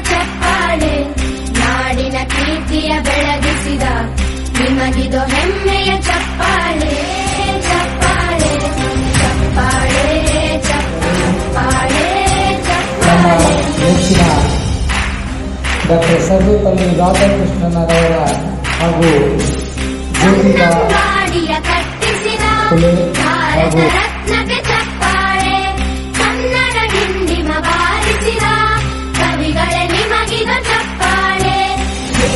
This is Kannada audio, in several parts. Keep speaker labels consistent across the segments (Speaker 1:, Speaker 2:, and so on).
Speaker 1: ಚಪ್ಪಾಳೆ. ನಾಡಿನ ಕೀರ್ತಿಯ ಬೆಳಗಿಸಿದ ನಿಮಗಿದು ಹೆಮ್ಮೆಯ ಚಪ್ಪಾಳೆ. ಚಪ್ಪಾಳೆ ಚಪ್ಪಾಳೆ ಚಪ್ಪಾಳೆ ಚಪ್ಪಾಳೆ.
Speaker 2: ಡಾಕ್ಟರ್ ಸರ್ವೇಪಲ್ಲಿ ರಾಧಾಕೃಷ್ಣನವರ ಹಾಗೂ ಜ್ಯೋತಿಕಾ
Speaker 1: ಕಟ್ಟಿಸಿದ
Speaker 2: ಹಾಗೂ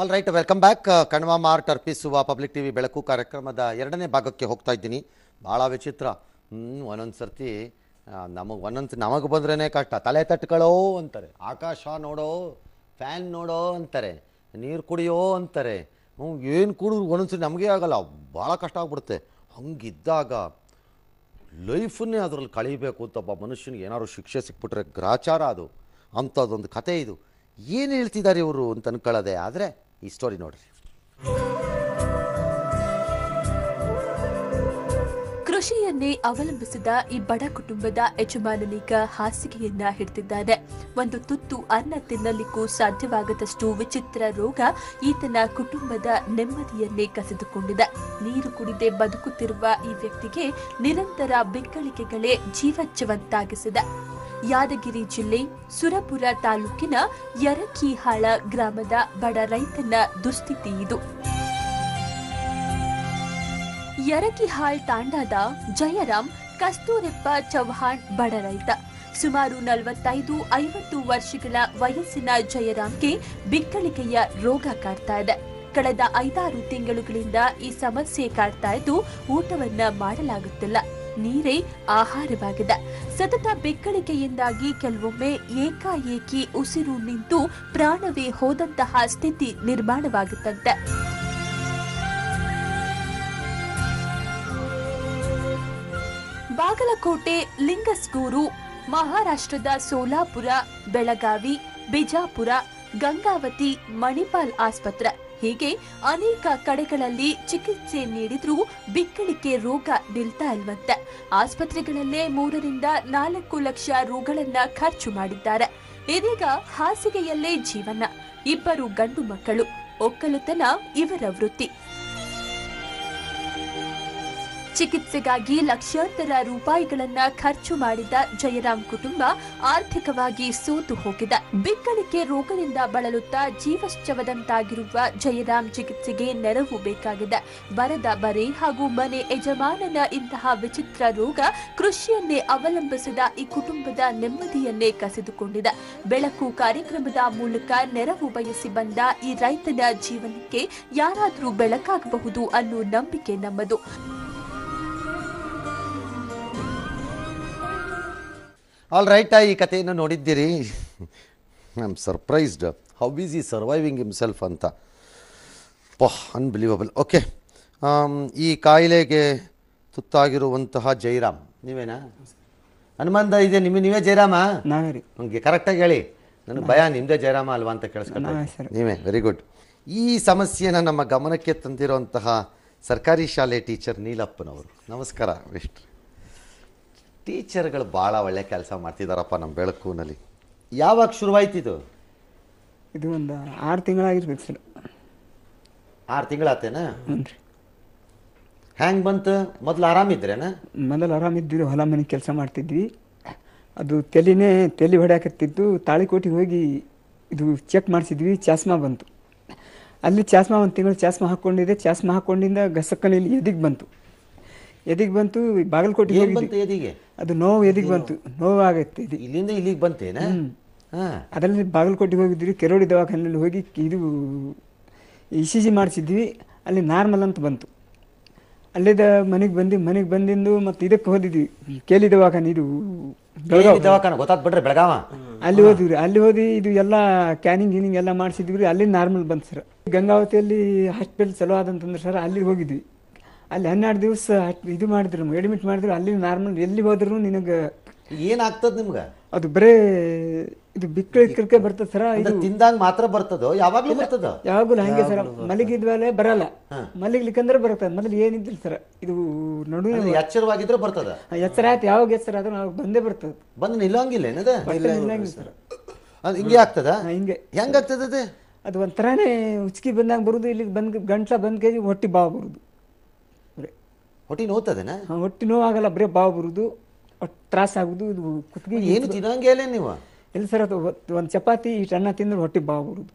Speaker 3: all right welcome back Kanva mart ಅರ್ಪಿಸುವ ಪಬ್ಲಿಕ್ ಟಿವಿ ಬೆಳಕು ಕಾರ್ಯಕ್ರಮದ ಎರಡನೇ ಭಾಗಕ್ಕೆ ಹೋಗ್ತಾ ಇದ್ದೀನಿ. ಭಾಳ ವಿಚಿತ್ರ. ಹ್ಞೂ ಒಂದೊಂದು ಸರ್ತಿ ನಮಗೆ ಒಂದೊಂದು ನಮಗೆ ಬಂದ್ರೇ ಕಷ್ಟ. ತಲೆ ತಟ್ಕೊಳ್ಳೋ ಅಂತಾರೆ. ಆಕಾಶ ನೋಡೋ ಫ್ಯಾನ್ ನೋಡೋ ಅಂತಾರೆ. ನೀರು ಕುಡಿಯೋ ಅಂತಾರೆ. ಏನು ಕುಡಿದ್ರು ಒಂದೊಂದ್ಸರಿ ನಮಗೆ ಆಗಲ್ಲ. ಭಾಳ ಕಷ್ಟ ಆಗ್ಬಿಡುತ್ತೆ. ಹಂಗಿದ್ದಾಗ ಲೈಫನ್ನೇ ಅದರಲ್ಲಿ ಕಳೀಬೇಕು ಅಂತ ಒಬ್ಬ ಮನುಷ್ಯನಿಗೆ ಏನಾದ್ರು ಶಿಕ್ಷೆ ಸಿಕ್ಬಿಟ್ರೆ ಗ್ರಾಚಾರ ಅದು. ಅಂಥದ್ದೊಂದು ಕತೆ ಇದು. ಏನು ಹೇಳ್ತಿದ್ದಾರೆ ಇವರು ಅಂತ ಅನ್ಕೊಳ್ಳೋದೆ, ಆದರೆ ಈ ಸ್ಟೋರಿ ನೋಡ್ರಿ.
Speaker 4: ಕೃಷಿಯನ್ನೇ ಅವಲಂಬಿಸಿದ ಈ ಬಡ ಕುಟುಂಬದ ಯಜಮಾನನೀಗ ಹಾಸಿಗೆಯನ್ನ ಹಿಡಿದಿದ್ದಾನೆ. ಒಂದು ತುತ್ತು ಅನ್ನ ತಿನ್ನಲಿಕ್ಕೂ ಸಾಧ್ಯವಾಗದಷ್ಟು ವಿಚಿತ್ರ ರೋಗ ಈತನ ಕುಟುಂಬದ ನೆಮ್ಮದಿಯನ್ನೇ ಕಸಿದುಕೊಂಡಿದೆ. ನೀರು ಕುಡಿದೇ ಬದುಕುತ್ತಿರುವ ಈ ವ್ಯಕ್ತಿಗೆ ನಿರಂತರ ಬೆಕ್ಕಳಿಕೆಗಳೇ ಜೀವಜ್ಜವಂತಾಗಿಸಿದೆ ಯಾದಗಿರಿ ಜಿಲ್ಲೆ ಸುರಪುರ ತಾಲೂಕಿನ ಯರಕಿಹಾಳ ಗ್ರಾಮದ ಬಡ ರೈತನ ದುಸ್ಥಿತಿ ಇದು. ಯರಕಿಹಾಳ್ ತಾಂಡಾದ ಜಯರಾಮ್ ಕಸ್ತೂರಪ್ಪ ಚೌಹಾಣ್ ಬಡ ರೈತ. ಸುಮಾರು ನಲವತ್ತೈದು, ಐವತ್ತು ವರ್ಷಗಳ ವಯಸ್ಸಿನ ಜಯರಾಮ್ಗೆ ಬಿಕ್ಕಳಿಕೆಯ ರೋಗ ಕಾಡ್ತಾ ಇದೆ. ಕಳೆದ ಐದಾರು ತಿಂಗಳುಗಳಿಂದ ಈ ಸಮಸ್ಯೆ ಕಾಡ್ತಾ ಇದ್ದು ಊಟವನ್ನ ಮಾಡಲಾಗುತ್ತಿಲ್ಲ. ನೀರೇ ಆಹಾರವಾಗಿದೆ. ಸತತ ಬೆಕ್ಕಳಿಕೆಯಿಂದಾಗಿ ಕೆಲವೊಮ್ಮೆ ಏಕಾಏಕಿ ಉಸಿರು ನಿಂತು ಪ್ರಾಣವೇ ಹೋದಂತಹ ಸ್ಥಿತಿ ನಿರ್ಮಾಣವಾಗುತ್ತಂತೆ. ಬಾಗಲಕೋಟೆ ಲಿಂಗಸ್ಗೂರು, ಮಹಾರಾಷ್ಟ್ರದ ಸೋಲಾಪುರ, ಬೆಳಗಾವಿ, ಬಿಜಾಪುರ, ಗಂಗಾವತಿ, ಮಣಿಪಾಲ್ ಆಸ್ಪತ್ರೆ. ಹೀಗೆ ಅನೇಕ ಕಡೆಗಳಲ್ಲಿ ಚಿಕಿತ್ಸೆ ನೀಡಿದ್ರೂ ಬಿಕ್ಕಳಿಕೆ ರೋಗ ನಿಲ್ತಾ ಇಲ್ವಂತೆ. ಆಸ್ಪತ್ರೆಗಳಲ್ಲೇ ಮೂರರಿಂದ ನಾಲ್ಕು ಲಕ್ಷ ರೂಗಳನ್ನ ಖರ್ಚು ಮಾಡಿದ್ದಾರೆ. ಇದೀಗ ಹಾಸಿಗೆಯಲ್ಲೇ ಜೀವನ. ಇಬ್ಬರು ಗಂಡು ಮಕ್ಕಳು. ಒಕ್ಕಲುತನ ಇವರ ವೃತ್ತಿ. ಚಿಕಿತ್ಸೆಗಾಗಿ ಲಕ್ಷಾಂತರ ರೂಪಾಯಿಗಳನ್ನ ಖರ್ಚು ಮಾಡಿದ ಜಯರಾಮ್ ಕುಟುಂಬ ಆರ್ಥಿಕವಾಗಿ ಸೋತು ಹೋಗಿದೆ. ಬಿಕ್ಕಳಿಕೆ ರೋಗದಿಂದ ಬಳಲುತ್ತಾ ಜೀವಶ್ಚವದಂತಾಗಿರುವ ಜಯರಾಮ್ ಚಿಕಿತ್ಸೆಗೆ ನೆರವು ಬೇಕಾಗಿದೆ. ಬರದ ಬರೆ ಹಾಗೂ ಮನೆ ಯಜಮಾನನ ಇಂತಹ ವಿಚಿತ್ರ ರೋಗ ಕೃಷಿಯನ್ನೇ ಅವಲಂಬಿಸಿದ ಈ ಕುಟುಂಬದ ನೆಮ್ಮದಿಯನ್ನೇ ಕಸಿದುಕೊಂಡಿದೆ. ಬೆಳಕು ಕಾರ್ಯಕ್ರಮದ ಮೂಲಕ ನೆರವು ಬಯಸಿ ಬಂದ ಈ ರೈತನ ಜೀವನಕ್ಕೆ ಯಾರಾದರೂ ಬೆಳಕಾಗಬಹುದು ಅನ್ನೋ ನಂಬಿಕೆ ನಮ್ಮದು.
Speaker 3: ಆಲ್ ರೈಟ್ ಈ ಕಥೆಯನ್ನು ನೋಡಿದ್ದೀರಿ. I am surprised how is he surviving himself ಅಂತ ಪಹ್ ಅನ್ಬಿಲೀವಬಲ್ ಓಕೆ ಈ ಕಾಯಿಲೆಗೆ ತುತ್ತಾಗಿರುವಂತಹ ಜೈರಾಮ್ ನೀವೇನಾ? ಹನುಮಂತ ಇದೆ ನಿಮ್ಮ ನೀವೇ ಜೈರಾಮ?
Speaker 5: ನಾವೇ ರೀ.
Speaker 3: ನನಗೆ ಕರೆಕ್ಟಾಗಿ ಹೇಳಿ. ನನಗೆ ಭಯ ನಿಮ್ಮದೇ ಜೈರಾಮ ಅಲ್ವಾ ಅಂತ ಕೇಳಿಸ್ಕೊಂಡೆ
Speaker 5: ನೀವೇ
Speaker 3: ವೆರಿ ಗುಡ್ ಈ ಸಮಸ್ಯೆನ ನಮ್ಮ ಗಮನಕ್ಕೆ ತಂದಿರುವಂತಹ ಸರ್ಕಾರಿ ಶಾಲೆ ಟೀಚರ್ ನೀಲಪ್ಪನವರು. ನಮಸ್ಕಾರ ಎಷ್ಟು ಟೀಚರ್ಗಳು ಭಾಳ ಒಳ್ಳೆ ಕೆಲಸ ಮಾಡ್ತಿದ್ದಾರಪ್ಪ ನಮ್ಮ ಬೆಳಕುನಲ್ಲಿ. ಯಾವಾಗ ಶುರುವಾಯ್ತಿದು
Speaker 5: ಇದು? ಒಂದು ಆರು ತಿಂಗಳಾಗಿರ್ಬೇಕು ಸರ್.
Speaker 3: ಆರು ತಿಂಗಳಾತೇನ?
Speaker 5: ಹ್ಞೂ
Speaker 3: ಹ್ಯಾಂಗೆ ಬಂತು? ಮೊದಲು ಆರಾಮಿದ್ರೇನ?
Speaker 5: ಮೊದಲು ಆರಾಮಿದ್ವಿ ಹೊಲ ಮನೆ ಕೆಲಸ ಮಾಡ್ತಿದ್ವಿ. ಅದು ತಲೆನೇ ತಲೆ ಹೊಡ್ಯಾಕತ್ತಿದ್ದು ತಾಳಿಕೋಟಿಗೆ ಹೋಗಿ ಇದು ಚೆಕ್ ಮಾಡಿಸಿದ್ವಿ ಚಾಸ್ಮಾ ಬಂತು. ಅಲ್ಲಿ ಚಾಸ್ಮಾ ಒಂದು ತಿಂಗಳು ಚಾಸ್ಮಾ ಹಾಕ್ಕೊಂಡಿದ್ದೆ ಚಾಸ್ಮಾ ಹಾಕ್ಕೊಂಡಿಂದ ಗಸಕ್ಕನಲ್ಲಿ ಎದಿಗೆ ಬಂತು. ಎದಿಗೆ ಬಂತು?
Speaker 3: ಬಾಗಲಕೋಟೆ ಬಂತು ಎದಿಗೆ?
Speaker 5: ಅದು ನೋವು ಎದಿಗೆ ಬಂತು. ನೋವು ಆಗುತ್ತೆ
Speaker 3: ಇಲ್ಲಿಂದ ಇಲ್ಲಿಗೆ ಬಂತೇನ?
Speaker 5: ಅದರಲ್ಲಿ ಬಾಗಲಕೋಟೆಗೆ ಹೋಗಿದ್ವಿ ಕೆರೋಡಿ ದವಾಖಾನೆಯಲ್ಲಿ ಹೋಗಿ ಇದು ಇ ಸಿ ಜಿ ಮಾಡಿಸಿದ್ವಿ. ಅಲ್ಲಿ ನಾರ್ಮಲ್ ಅಂತ ಬಂತು. ಅಲ್ಲಿದ್ದ ಮನೆಗೆ ಬಂದು ಮನೆಗೆ ಬಂದಿಂದು ಮತ್ತು ಇದಕ್ಕೆ ಹೋದಿದ್ವಿ. ಕೇಳಿ ದವಾಖಾನೆ ಇದು
Speaker 3: ದವಾಖಾನೆ ಗೊತ್ತಾತ್ ಬಿಡ್ರಿ ಬೆಳಗಾವ.
Speaker 5: ಅಲ್ಲಿ ಹೋದಿವ್ರಿ. ಅಲ್ಲಿ ಹೋದಿ ಇದು ಎಲ್ಲ ಕ್ಯಾನಿಂಗ್ ಗೀನಿಂಗ್ ಎಲ್ಲ ಮಾಡಿಸಿದ್ವಿ ಅಲ್ಲಿ ನಾರ್ಮಲ್ ಬಂತು ಸರ್. ಗಂಗಾವತಿಯಲ್ಲಿ ಹಾಸ್ಪಿಟಲ್ ಚಲೋ ಆದಂತಂದ್ರೆ ಸರ್ ಅಲ್ಲಿಗೆ ಹೋಗಿದ್ವಿ. ಅಲ್ಲಿ ಹನ್ನೆರಡು ದಿವಸ ಇದು ಮಾಡಿದ್ರು ಅಡ್ಮಿಟ್ ಮಾಡಿದ್ರು ಅಲ್ಲಿ ನಾರ್ಮಲ್ ಎಲ್ಲಿ ಹೋದ್ರು ನಿನಗೆ
Speaker 3: ಏನಾಗ್ತದ ನಿಮ್ಗೆ?
Speaker 5: ಅದು ಬರೇ ಇದು ಬಿಕ್ಕಳ ಬರ್ತದ ಬರ್ತದೆ ಸರ ಇದು
Speaker 3: ತಿಂದಾಗ ಮಾತ್ರ ಬರ್ತದೋ? ಯಾವಾಗಲೂ ಬರ್ತದ?
Speaker 5: ಯಾವಾಗಲೂ ಹಂಗೆ ಸರ್ ಮಲಗಿದ್ಮೇಲೆ ಬರಲ್ಲ. ಮಲಗ್ಲಿಕ್ಕಂದ್ರೆ ಬರ್ತದೆ ಮೊದಲು ಏನಿದ್ದಿಲ್ಲ ಸರ್ ಇದು ನಡುವೆ
Speaker 3: ಅಂದ್ರೆ ಎಚ್ಚರವಾಗಿದ್ರೆ ಬರ್ತದ?
Speaker 5: ಎಚ್ಚರ ಆಯ್ತು ಯಾವಾಗ ಎಚ್ಚರ ಆದ್ರೂ ಅವಾಗ ಬಂದೇ ಬರ್ತದೆ.
Speaker 3: ಬಂದು ನಿಲ್ಲಂಗಿಲ್ಲ ಏನದ?
Speaker 5: ಒಟ್ಟೆ ನಿಲ್ಲಂಗಿಲ್ಲ ಸರ್.
Speaker 3: ಅದು ಹಿಂಗೆ ಆಗ್ತದ?
Speaker 5: ಹಿಂಗೆ.
Speaker 3: ಹೆಂಗಾಗ್ತದ ಅದು?
Speaker 5: ಅದು ಒಂಥರನೇ ಉಚ್ಕಿ ಬಂದಾಗ ಬರುದು ಇಲ್ಲಿ ಬಂದ್ ಗಂಟ್ಲ ಬಂದ್ ಕೆಜಿ ಹೊಟ್ಟಿ ಬಾವು ಬರುದು. ಬರೇ
Speaker 3: ಹೊಟ್ಟಿ ನೋತದನ
Speaker 5: ಹೊಟ್ಟೆ ನೋವು ನೋವಾಗಲ್ಲ ಬರೀ ಬಾವು ಬರುದು ಒಟ್ಟು ತ್ರಾಸ ಆಗುದು ಇದು ಕುತ್ತಿಗೆ
Speaker 3: ಏನು ತಿನ್ನಂಗೇಲೆ ಇಲ್ಲ ನೀವು?
Speaker 5: ಇಲ್ಲ ಸರ್ ಅದು ಒಂದು ಚಪಾತಿ ಇಷ್ಟು ಅನ್ನ ತಿಂದ್ರೆ ಹೊಟ್ಟಿ ಬಾವು ಬರುದು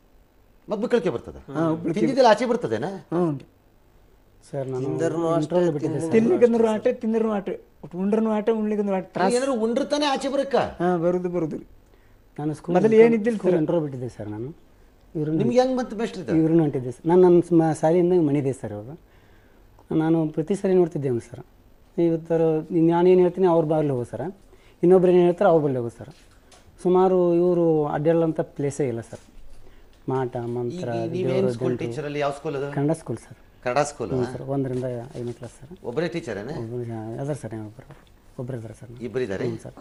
Speaker 3: ಮತ್ತೆ ಬಿಕ್ಕಳಿಕೆ ಬರ್ತದೆ?
Speaker 5: ಹಾ, ಉಬ್ಳಿಕೆ.
Speaker 3: ತಿಂದಿದ್ದೆಲ್ಲ ಆಚೆ ಬರ್ತದೇನ?
Speaker 5: ಹ್ಞೂ ರೀ
Speaker 6: ಸರ್ ನಾನು ಇಂಟ್ರೋಲ್ ಬಿಟ್ಟಿದ್ದೆ
Speaker 5: ತಿನ್ಲಿಕ್ಕಂದ್ರು ಆಟೆ ತಿಂದ್ರು ಆಟೆ. ಉಂಡ್ರನು ಆಟೆ ಉಣ್ಲಿಕ್ಕಂದ್ರು ಆಟೆ. ತ್ರಾಸ.
Speaker 3: ಏನಾದ್ರು ಉಂಡ್ರತಾನೆ ಆಚೆ ಬರಕ್ಕ?
Speaker 5: ಹಾಂ ಬರುದು ಬರುದು
Speaker 6: ನಾನು ಸ್ಕೂಲ್
Speaker 5: ಮೊದಲು ಏನಿದ್ದಿಲ್ಲ
Speaker 6: ಸರ್? ಇಂಟ್ರೋಲ್ ಬಿಟ್ಟಿದ್ದೆ ಸರ್ ನಾನು. ಇವ್ರು
Speaker 3: ನಿಮ್ಗೆ ಹೆಂಗೆ ಮತ್ತೆ ಬೆಸ್ಟ್
Speaker 6: ಇವ್ರನ್ನ ಹೊಂಟಿದ್ದೆ ಸರ್. ನಾನು ನನ್ನ ಶಾಲೆಯಿಂದ ಮಣಿದೆ ಸರ್ ಅವರು ನಾನು ಪ್ರತಿ ಸರಿ ನೋಡ್ತಿದ್ದೇನೆ ಸರ್. ಇವತ್ತರ ನಾನೇನು ಹೇಳ್ತೀನಿ ಅವ್ರ ಬಾಗಿಲು ಹೋಗು ಸರ್. ಇನ್ನೊಬ್ರು ಏನು ಹೇಳ್ತಾರೆ ಅವ್ರ ಬರಲಿ ಹೋಗು ಸರ್. ಸುಮಾರು ಇವರು ಅಡ್ಡಾಡೋಂಥ ಪ್ಲೇಸೇ ಇಲ್ಲ ಸರ್. ಮಾಟ ಮಂತ್ರ
Speaker 3: ನೀವೇನು ಸ್ಕೂಲ್ ಟೀಚರ್ ಅಲ್ಲಿ ಯಾವ ಸ್ಕೂಲ್ ಅದು?
Speaker 6: Kannada school sir.
Speaker 3: Kannada school
Speaker 6: sir ಒಂದರಿಂದ ಐದನೇ ಕ್ಲಾಸ್ ಸರ್.
Speaker 3: ಒಬ್ಬರೇ ಟೀಚರ್
Speaker 6: ಅದರ ಅದಾರ ಸರ್ ಒಬ್ಬರು ಒಬ್ಬರು ಇದಾರೆ ಸರ್
Speaker 3: ಇಬ್ಬರಿದ್ದಾರೆ
Speaker 6: ಸರ್.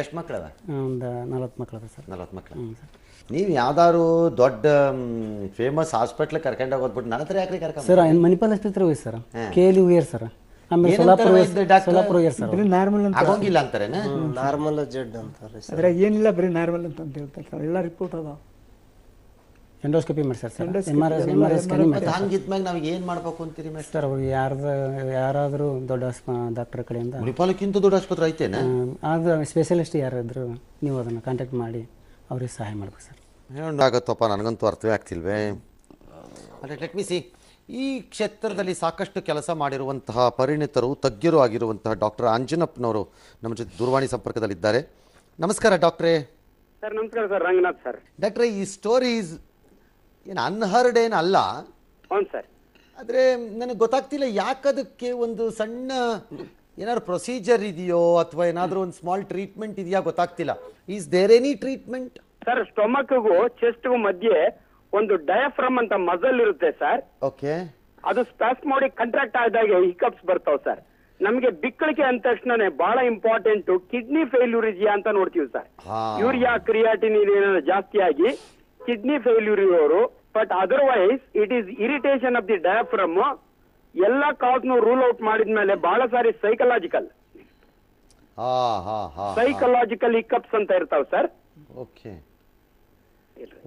Speaker 3: ಎಷ್ಟು ಮಕ್ಕಳವ
Speaker 6: ಒಂದು ನಲ್ವತ್ತು ಮಕ್ಳು ಅದ ಸರ್.
Speaker 3: ನಲ್ವತ್ತು ಮಕ್ಕಳು
Speaker 6: ಹ್ಞೂ ಸರ್.
Speaker 3: ನೀವು ಯಾವ್ದಾದ್ರು ದೊಡ್ಡ ಫೇಮಸ್ ಹಾಸ್ಪಿಟ್ಲ್ ಕರ್ಕೊಂಡು ಹೋಗೋದ್ಬಿಟ್ಟು ನನ್ನ ಹತ್ರ ಯಾಕ್ರಿ ಕರ್ಕೊಂಡು
Speaker 6: ಸರ್ ಏನು ಮಣಿಪಾಲ್ ಆಸ್ಪತ್ರೆ ಹೋಗಿ ಸರ್. ಕೆ ಎಲ್ ಹೋಗ್ಯಾರ ಸರ್. ಆಮೇಲೆ ಸೋಲಾಪುರ ಸೋಲಾಪುರ ಹೋಗ್ಯಾರ ಸರ್
Speaker 5: ಬರೀ ನಾರ್ಮಲ್ ಅಂತ.
Speaker 3: ಆಗೋಂಗಿಲ್ಲ ಅಂತಾರೆ
Speaker 7: ನಾರ್ಮಲ್ ಜೆಡ್ ಅಂತಾರೆ
Speaker 5: ಅದ್ರಾಗ ಏನಿಲ್ಲ ಬರೀ ನಾರ್ಮಲ್ ಅಂತ ಅಂತ ಹೇಳ್ತಾರೆ ಸರ್. ಎಲ್ಲ ರಿಪೋರ್ಟ್ ಅದಾವ.
Speaker 6: ಎಂಡೋಸ್ಕೋಪಿ ಮಾಡಿಸ್ತಾರೆ sir. M R S M R S scanning
Speaker 3: ಮತ್ತೆ
Speaker 6: ಮಾಡ್ತಾರೆ
Speaker 3: ಹಂಗಿದ್ಮ್ಯಾಗ ಏನು ಏನ್ ಮಾಡ್ಬೇಕು ಅಂತೀರಿ ಮೇಡಮ್
Speaker 6: ಸರ್ ಅವ್ರಿಗೆ ಯಾರ್ದು ಯಾರಾದರೂ ದೊಡ್ಡ ಡಾಕ್ಟರ್ ಕಡೆಯಿಂದ.
Speaker 3: ಮುನಿಪಾಲಕ್ಕಿಂತ ದೊಡ್ಡ ಆಸ್ಪತ್ರೆ ಐತೇನ?
Speaker 6: ಆಗ ಸ್ಪೆಷಲಿಸ್ಟ್ ಯಾರಾದರೂ ನೀವು ಅದನ್ನು ಕಾಂಟ್ಯಾಕ್ಟ್ ಮಾಡಿ ಅವ್ರಿಗೆ ಸಹಾಯ ಮಾಡ್ಬೇಕು ಸರ್.
Speaker 3: ಆಗತ್ತಪ್ಪ ನನಗಂತೂ ಅರ್ಥವೇ ಆಗ್ತಿಲ್ವೇ? ಲೆಟ್ ಮಿ ಸಿ ಈ ಕ್ಷೇತ್ರದಲ್ಲಿ ಸಾಕಷ್ಟು ಕೆಲಸ ಮಾಡಿರುವಂತಹ ಪರಿಣಿತರು ತಜ್ಞರು ಆಗಿರುವಂತಹ ಡಾಕ್ಟರ್ ಅಂಜನಪ್ಪನವರು ನಮ್ಮ ಜೊತೆ ದೂರವಾಣಿ ಸಂಪರ್ಕದಲ್ಲಿದ್ದಾರೆ. ನಮಸ್ಕಾರ ಡಾಕ್ಟ್ರೇ.
Speaker 8: ಸರ್ ನಮಸ್ಕಾರ ಸರ್. ರಂಗನಾಥ್ ಸರ್.
Speaker 3: ಡಾಕ್ಟ್ರೇ ಈ ಸ್ಟೋರೀಸ್ ಏನು ಅನ್ಹರ್ಡ್ ಏನಲ್ಲ
Speaker 8: ಹೌದು ಸರ್.
Speaker 3: ಆದರೆ ನನಗೆ ಗೊತ್ತಾಗ್ತಿಲ್ಲ ಯಾಕದಕ್ಕೆ ಒಂದು ಸಣ್ಣ ಏನಾದ್ರು ಪ್ರೊಸೀಜರ್ ಇದೆಯೋ ಅಥವಾ ಏನಾದರೂ ಒಂದು ಸ್ಮಾಲ್ ಟ್ರೀಟ್ಮೆಂಟ್ ಇದೆಯಾ ಗೊತ್ತಾಗ್ತಿಲ್ಲ. Is there any treatment
Speaker 8: sir ಸ್ಟೊಮಕ್ಗೂ ಚೆಸ್ಟ್ಗೂ ಮಧ್ಯೆ ಒಂದು ಡಯಾಫ್ರಮ್ ಅಂತ ಮಜಲ್ ಇರುತ್ತೆ ಸರ್.
Speaker 3: ಓಕೆ.
Speaker 8: ಅದು ಸ್ಪಾಸ್ಮೋಡಿಕ್ ಕಂಟ್ರಾಕ್ಟ್ ಆದಾಗ ಹಿಕಪ್ಸ್ ಬರ್ತಾವ್ ಸರ್. ನಮಗೆ ಬಿಕ್ಕಳಿಕೆ ಅಂದ ತಕ್ಷಣನೇ ಬಹಳ ಇಂಪಾರ್ಟೆಂಟ್ ಕಿಡ್ನಿ ಫೇಲ್ಯೂರ್ ಇದೆಯಾ ಅಂತ ನೋಡ್ತೀವಿ ಸರ್. ಯೂರಿಯಾ ಕ್ರಿಯಾಟಿನ್ ಏನಾದ್ರು ಜಾಸ್ತಿ ಆಗಿ ಕಿಡ್ನಿ ಫೇಲ್ಯೂರ್ ಇರೋರು but otherwise it is irritation of the diaphragm ಎಲ್ಲ ಕಾಸ್ನು ರೂಲ್ ಔಟ್ ಮಾಡಿದ್ಮೇಲೆ ಬಹಳ ಸಾರಿ ಸೈಕಲಾಜಿಕಲ್ ಸೈಕಲಾಜಿಕಲ್ ಇಕ್ಅಪ್ಸ್ ಅಂತ ಇರ್ತಾವ್ ಸರ್.
Speaker 3: ಓಕೆ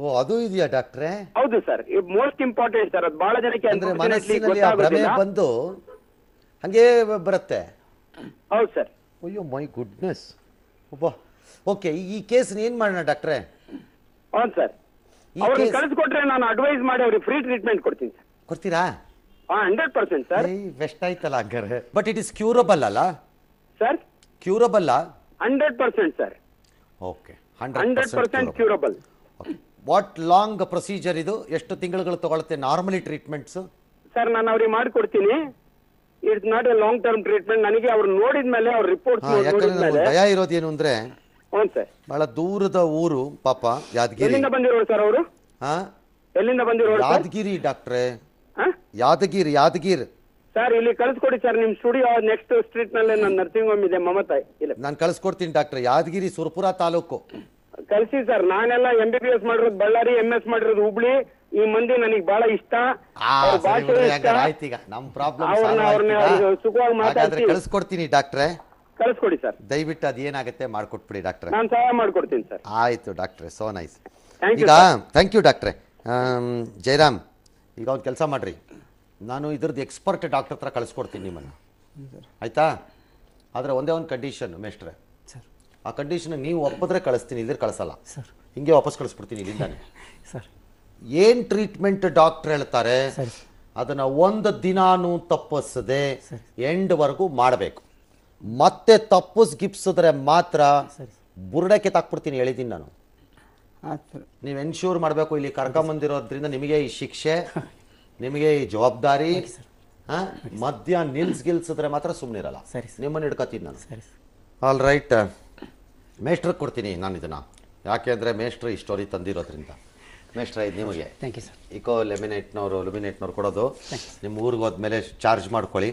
Speaker 3: ಓ ಅದು ಇದೆಯಾ ಡಾಕ್ಟ್ರೆ
Speaker 8: ಹೌದು ಸರ್. ಮೋಸ್ಟ್ ಇಂಪಾರ್ಟೆಂಟ್ ಸರ್ ಅದು ಬಹಳ ಜನಕ್ಕೆ
Speaker 3: ಅಂದ್ರೆ ಮನಸ್ಸಿನಲ್ಲಿ ಭ್ರಮೆ ಬಂದು ಹಂಗೇ ಬರುತ್ತೆ?
Speaker 8: ಹೌದು ಸರ್.
Speaker 3: ಅಯ್ಯೋ ಮೈ ಗುಡ್ನೆಸ್ ಒಬ್ಬ ಓಕೆ ಈ ಕೇಸ್ ಏನ್ ಮಾಡೋಣ ಡಾಕ್ಟ್ರೆ
Speaker 8: ಹೌದು ಸರ್. ಅವ್ರಿಗೆ ಕಳಿಸ್ಕೊಟ್ರೆ ನಾನು ಅಡ್ವೈಸ್ ಮಾಡಿ ಅವ್ರಿಗೆ ಫ್ರೀ ಟ್ರೀಟ್ಮೆಂಟ್ ಕೊಡ್ತೀನಿ ಸರ್
Speaker 3: ಕೊಡ್ತೀರಾ?
Speaker 8: ಹಂಡ್ರೆಡ್ ಪರ್ಸೆಂಟ್ ಸರ್
Speaker 3: ಬೆಸ್ಟ್ ಆಯ್ತಲ್ಲ ಹಂಗಾರೆ. ಬಟ್ ಇಟ್ ಇಸ್ ಕ್ಯೂರಬಲ್ ಅಲ್ಲ?
Speaker 8: Sir
Speaker 3: curable
Speaker 8: hundred percent sir
Speaker 3: okay
Speaker 8: hundred percent curable
Speaker 3: what long procedure ಇದು? ಎಷ್ಟು ತಿಂಗಳುಗಳು ತಗೊಳುತ್ತೆ ನಾರ್ಮಲಿ ಟ್ರೀಟ್ಮೆಂಟ್ಸ್
Speaker 8: ಸರ್ ನಾನು ಅವ್ರಿಗೆ ಮಾಡಿಕೊಡ್ತೀನಿ. It's not a long term treatment ನನಗೆ ಅವ್ರು ನೋಡಿದ್ಮೇಲೆ ಅವ್ರ ರಿಪೋರ್ಟ್
Speaker 3: ಭಯ ಇರೋದೇನು ಅಂದ್ರೆ ಬಹಳ ದೂರದ ಊರು ಪಾಪ ಯಾದಗಿರಿ.
Speaker 8: ಬಂದಿರೋರು ಸರ್ ಅವರು?
Speaker 3: ಹಾ?
Speaker 8: ಎಲ್ಲಿಂದ ಬಂದಿರೋರು
Speaker 3: ಯಾದಗಿರಿ ಡಾಕ್ಟರ್. ಯಾದಗಿರಿ ಯಾದಗಿರ್.
Speaker 8: ಸರ್ ಇಲ್ಲಿ ಕಳಿಸ್ಕೊಡಿ ಸರ್ ನಿಮ್ ಸ್ಟುಡಿಯೋ ನೆಕ್ಸ್ಟ್ ಸ್ಟ್ರೀಟ್ನಲ್ಲಿ ನನ್ನ ನರ್ಸಿಂಗ್ ಹೋಮ್ ಇದೆ ಮಮತಾಯಿ ಇಲ್ಲ.
Speaker 3: ನಾನು ಕಳಿಸ್ಕೊಡ್ತೀನಿ ಡಾಕ್ಟರ್. ಯಾದಗಿರಿ ಸುರಪುರ ತಾಲೂಕು.
Speaker 8: ಕಳಿಸಿ ಸರ್ ನಾನೆಲ್ಲ ಎಂ ಬಿ ಬಿ ಎಸ್ ಮಾಡಿರೋದು ಬಳ್ಳಾರಿ ಎಂ ಎಸ್ ಮಾಡಿರೋದು ಹುಬ್ಳಿ. ಈ ಮಂದಿ ನನಗೆ ಬಹಳ ಇಷ್ಟ. ಸುಖವಾಗಿ ಮಾತಾಡ್ತೀನಿ.
Speaker 3: ಕಳಿಸ್ಕೊಡ್ತೀನಿ ಡಾಕ್ಟ್ರೆ.
Speaker 8: ಕಳಿಸ್ಕೊಡಿ ಸರ್.
Speaker 3: ದಯವಿಟ್ಟು ಅದೇನಾಗುತ್ತೆ ಮಾಡ್ಕೊಟ್ಬಿಡಿ ಡಾಕ್ಟ್ರೆ.
Speaker 8: ನಾನು ಸಹಾಯ ಮಾಡ್ಕೊಡ್ತೀನಿ ಸರ್.
Speaker 3: ಆಯ್ತು ಡಾಕ್ಟ್ರೆ ಸೋ ನೈಸ್
Speaker 8: Thank you,
Speaker 3: ಈಗ ಥ್ಯಾಂಕ್ ಯು ಡಾಕ್ಟ್ರೆ. ಜಯರಾಮ್ ಈಗ ಒಂದು ಕೆಲಸ ಮಾಡ್ರಿ. ನಾನು ಇದ್ರದ್ದು ಎಕ್ಸ್ಪರ್ಟ್ ಡಾಕ್ಟರ್ ಹತ್ರ ಕಳಿಸ್ಕೊಡ್ತೀನಿ ನಿಮ್ಮನ್ನು. ಆಯ್ತಾ? ಆದರೆ ಒಂದೇ ಒಂದು ಕಂಡೀಷನ್ ಮೇಷ್ಟ್ರೆ.
Speaker 6: ಸರ್.
Speaker 3: ಆ ಕಂಡೀಷನ್ ನೀವು ಒಪ್ಪಿದ್ರೆ ಕಳಿಸ್ತೀನಿ ಇಲ್ಲದ್ರೆ ಕಳಿಸಲ್ಲ.
Speaker 6: ಸರ್.
Speaker 3: ಹಿಂಗೆ ವಾಪಸ್ ಕಳಿಸ್ಬಿಡ್ತೀನಿ ಇಲ್ಲಿಂದಾನೆ.
Speaker 6: ಸರ್.
Speaker 3: ಏನ್ ಟ್ರೀಟ್ಮೆಂಟ್ ಡಾಕ್ಟರ್ ಹೇಳ್ತಾರೆ?
Speaker 6: ಸರಿ.
Speaker 3: ಅದನ್ನ ಒಂದು ದಿನಾನು ತಪ್ಪಿಸದೆ
Speaker 6: ಎಂಡ್
Speaker 3: ಎಂಡ್ವರೆಗೂ ಮಾಡಬೇಕು. ಮತ್ತೆ ತಪ್ಪಿಸ್ ಗಿಪ್ಸಿದ್ರೆ ಮಾತ್ರ. ಬುರುಡಕ್ಕೆ ತಾಕ್ಬಿಡ್ತೀನಿ ಹೇಳಿದ್ದೀನಿ ನಾನು. ನೀವು ಎನ್ಶೂರ್ ಮಾಡಬೇಕು ಇಲ್ಲಿ ಕರ್ಕೊಂಬಂದಿರೋದ್ರಿಂದ ನಿಮಗೆ ಈ ಶಿಕ್ಷೆ ನಿಮಗೆ ಈ ಜವಾಬ್ದಾರಿ ಹಾ? ಮಧ್ಯ ನಿಲ್ಸ್ ಗಿಲ್ಸಿದ್ರೆ ಮಾತ್ರ ಸುಮ್ಮನಿರಲ್ಲ. ನಿಮ್ಮನ್ನು ಹಿಡ್ಕೊತೀನಿ ನಾನು. ಆಲ್ ರೈಟ್ ಮೇಷ್ಟ್ರಿಗೆ ಕೊಡ್ತೀನಿ ನಾನು ಇದನ್ನು. ಯಾಕೆ ಅಂದರೆ ಮೇಷ್ಟ್ರು ಈ ಸ್ಟೋರಿ ತಂದಿರೋದ್ರಿಂದ. ಮೇಷ್ಟ್ರ ಇದು ನಿಮಗೆ.
Speaker 6: ಥ್ಯಾಂಕ್ ಯು ಸರ್
Speaker 3: ಇಕೋ ಲೆಮಿನೇಟ್ನವರು ಲುಮಿನೇಟ್ನವ್ರು ಕೊಡೋದು. ನಿಮ್ಮ ಊರಿಗೆ ಹೋದ್ಮೇಲೆ ಚಾರ್ಜ್ ಮಾಡ್ಕೊಳ್ಳಿ.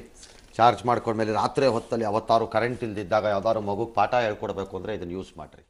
Speaker 3: ಚಾರ್ಜ್ ಮಾಡ್ಕೊಂಡ್ಮೇಲೆ ರಾತ್ರಿ ಹೊತ್ತಲ್ಲಿ ಅವತ್ತಾರು ಕರೆಂಟ್ ಇಲ್ದಿದ್ದಾಗ ಯಾವ್ದಾದ್ರು ಮಗುಗೆ ಪಾಠ ಹೇಳ್ಕೊಡ್ಬೇಕು ಅಂದರೆ ಇದನ್ನು ಯೂಸ್ ಮಾಡಿರಿ.